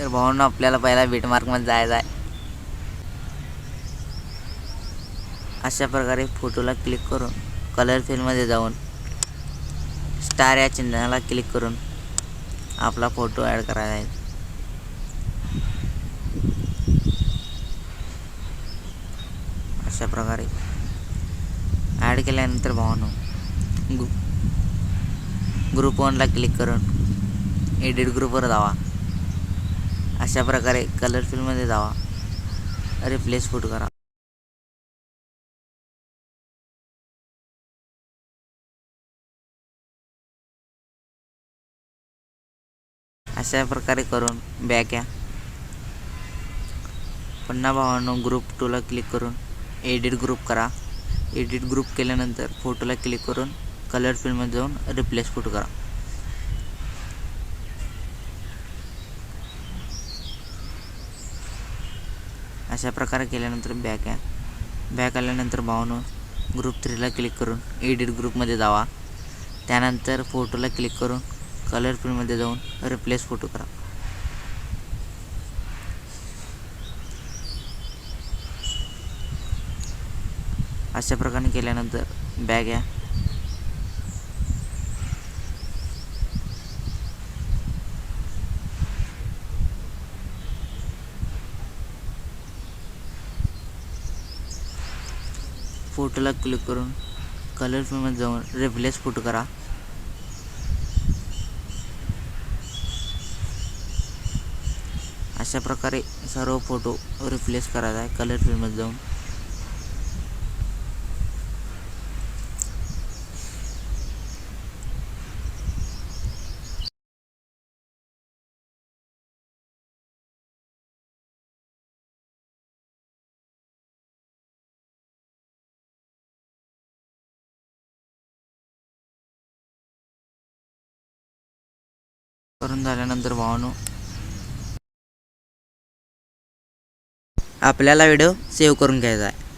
तर भावांनो आपल्याला पहिला बीटमार्कमध्ये जायचं आहे. अशा प्रकारे फोटोला क्लिक करून कलर फिलमध्ये जाऊन स्टार या चिन्हाला क्लिक करून आपला फोटो ॲड करायचा आहे अशा प्रकारे. ॲड केल्यानंतर भावानो गु ग्रुप वनला क्लिक करून एडिट ग्रुपवर जावा. अशा प्रकारे कलर फिलमध्ये जावा. रिप्लेस फूट करा. अशा प्रकारे करून बॅक या. पन्ना भावांनो ग्रुप टूला क्लिक करून एडिट ग्रुप करा. एडिट ग्रुप केल्यानंतर फोटोला क्लिक करून कलर फिल्ममध्ये जाऊन रिप्लेस फोटो करा. अशा प्रकारे केल्यानंतर बॅक या बॅक आल्यानंतर भावानो ग्रुप थ्रीला क्लिक करून एडिट ग्रुपमध्ये जावा. त्यानंतर फोटोला क्लिक करून कलर फिल्ममध्ये जाऊन रिप्लेस फोटो करा. अशा प्रकारे केल्यानंतर बॅग या फोटोला क्लिक करून कलर फिल्ममध्ये जाऊन रिप्लेस फोटो करा. अशा प्रकारे सर्व फोटो रिप्लेस करायचा आहे कलर फिल्ममध्ये जाऊन करून झाल्यानंतर भावानो आपल्याला व्हिडिओ सेव्ह करून घ्यायचा आहे.